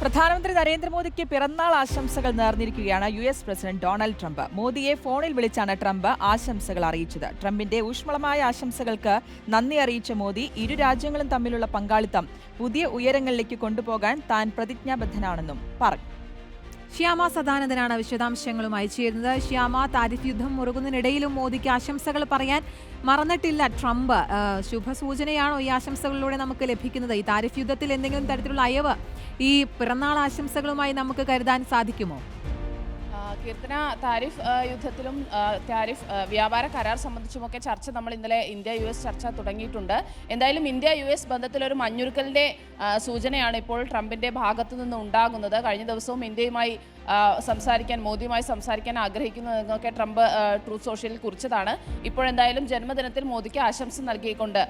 പ്രധാനമന്ത്രി നരേന്ദ്രമോദിക്ക് പിറന്നാൾ ആശംസകൾ നേർന്നിരിക്കുകയാണ് U S president Donald Trump. മോദിയെ ഫോണിൽ വിളിച്ചാണ് ട്രംപ് ആശംസകൾ അറിയിച്ചത്. ട്രംപിന്റെ ഊഷ്മളമായ ആശംസകൾക്ക് നന്ദി അറിയിച്ച മോദി ഇരു രാജ്യങ്ങളും തമ്മിലുള്ള പങ്കാളിത്തം പുതിയ ഉയരങ്ങളിലേക്ക് കൊണ്ടുപോകാൻ താൻ പ്രതിജ്ഞാബദ്ധനാണെന്നും പറഞ്ഞു. ശ്യാമ സദാനന്ദനാണ് വിശദാംശങ്ങളുമായി ചേരുന്നത്. ശ്യാമ താരിഫ് യുദ്ധം മുറുകുന്നതിനിടയിലും മോദിക്ക് ആശംസകൾ പറയാൻ മറന്നിട്ടില്ല ട്രംപ്. ശുഭസൂചനയാണോ ഈ ആശംസകളിലൂടെ നമുക്ക് ലഭിക്കുന്നത്. ഈ താരിഫ് യുദ്ധത്തിൽ എന്തെങ്കിലും തരത്തിലുള്ള അയവ് ഈ പിറന്നാൾ ആശംസകളുമായി നമുക്ക് കരുതാൻ സാധിക്കുമോ? കീർത്തന താരിഫ് യുദ്ധത്തിലും താരിഫ് വ്യാപാര കരാർ സംബന്ധിച്ചുമൊക്കെ ചർച്ച നമ്മൾ ഇന്നലെ ഇന്ത്യ യു എസ് ചർച്ച തുടങ്ങിയിട്ടുണ്ട്. എന്തായാലും ഇന്ത്യ യു എസ് ബന്ധത്തിലൊരു മഞ്ഞുരുക്കലിന്റെ സൂചനയാണ് ഇപ്പോൾ ട്രംപിന്റെ ഭാഗത്തു നിന്ന് ഉണ്ടാകുന്നത്. കഴിഞ്ഞ ദിവസവും ഇന്ത്യയുമായി സംസാരിക്കാൻ മോദിയുമായി സംസാരിക്കാൻ ആഗ്രഹിക്കുന്നു എന്നൊക്കെ ട്രംപ് ട്രൂത്ത് സോഷ്യലിൽ കുറിച്ചതാണ്. ഇപ്പോഴെന്തായാലും ജന്മദിനത്തിൽ മോദിക്ക് ആശംസ നൽകിക്കൊണ്ട്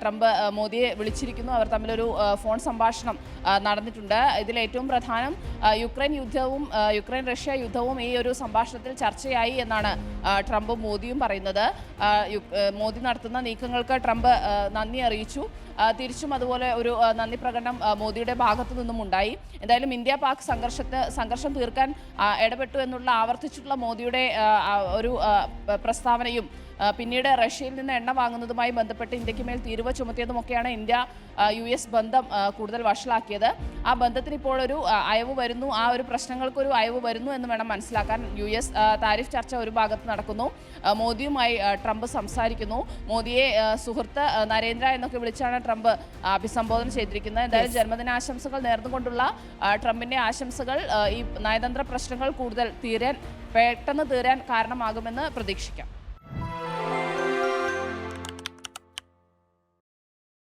ട്രംപ് മോദിയെ വിളിച്ചിരിക്കുന്നു. അവർ തമ്മിലൊരു ഫോൺ സംഭാഷണം നടന്നിട്ടുണ്ട്. ഇതിലേറ്റവും പ്രധാനം യുക്രൈൻ യുദ്ധവും യുക്രൈൻ റഷ്യ യുദ്ധവും ഈ ഒരു സംഭാഷണത്തിൽ ചർച്ചയായി എന്നാണ് ട്രംപും മോദിയും പറയുന്നത്. മോദി നടത്തുന്ന നീക്കങ്ങൾക്ക് ട്രംപ് നന്ദി അറിയിച്ചു. തിരിച്ചും അതുപോലെ ഒരു നന്ദി പ്രകടനം മോദിയുടെ ഭാഗത്തു നിന്നും ഉണ്ടായി. എന്തായാലും ഇന്ത്യ പാക് സംഘർഷത്തെ സംഘർഷം തീർക്കാൻ ഇടപെട്ടു എന്നുള്ള ആവർത്തിച്ചിട്ടുള്ള മോദിയുടെ ഒരു പ്രസ്താവനയും പിന്നീട് റഷ്യയിൽ നിന്ന് എണ്ണ വാങ്ങുന്നതുമായി ബന്ധപ്പെട്ട് ഇന്ത്യയ്ക്ക് മേൽ തീരുവ ചുമത്തിയതുമൊക്കെയാണ് ഇന്ത്യ യു എസ് ബന്ധം കൂടുതൽ വഷളാക്കിയത്. ആ ബന്ധത്തിന് ഇപ്പോൾ ഒരു അയവ് വരുന്നു. ആ ഒരു പ്രശ്നങ്ങൾക്കൊരു അയവ് വരുന്നു എന്ന് വേണം മനസ്സിലാക്കാൻ. യു എസ് താരിഫ് ചർച്ച ഒരു ഭാഗത്ത് നടക്കുന്നു. മോദിയുമായി ട്രംപ് സംസാരിക്കുന്നു. മോദിയെ സുഹൃത്ത് നരേന്ദ്ര എന്നൊക്കെ വിളിച്ചാണ് ട്രംപ് അഭിസംബോധന ചെയ്തിരിക്കുന്നത്. എന്തായാലും ജന്മദിനാശംസകൾ നേർന്നുകൊണ്ടുള്ള ട്രംപിന്റെ ആശംസകൾ ഈ നയതന്ത്ര പ്രശ്നങ്ങൾ കൂടുതൽ തീരാൻ പെട്ടെന്ന് തീരാൻ കാരണമാകുമെന്ന് പ്രതീക്ഷിക്കാം.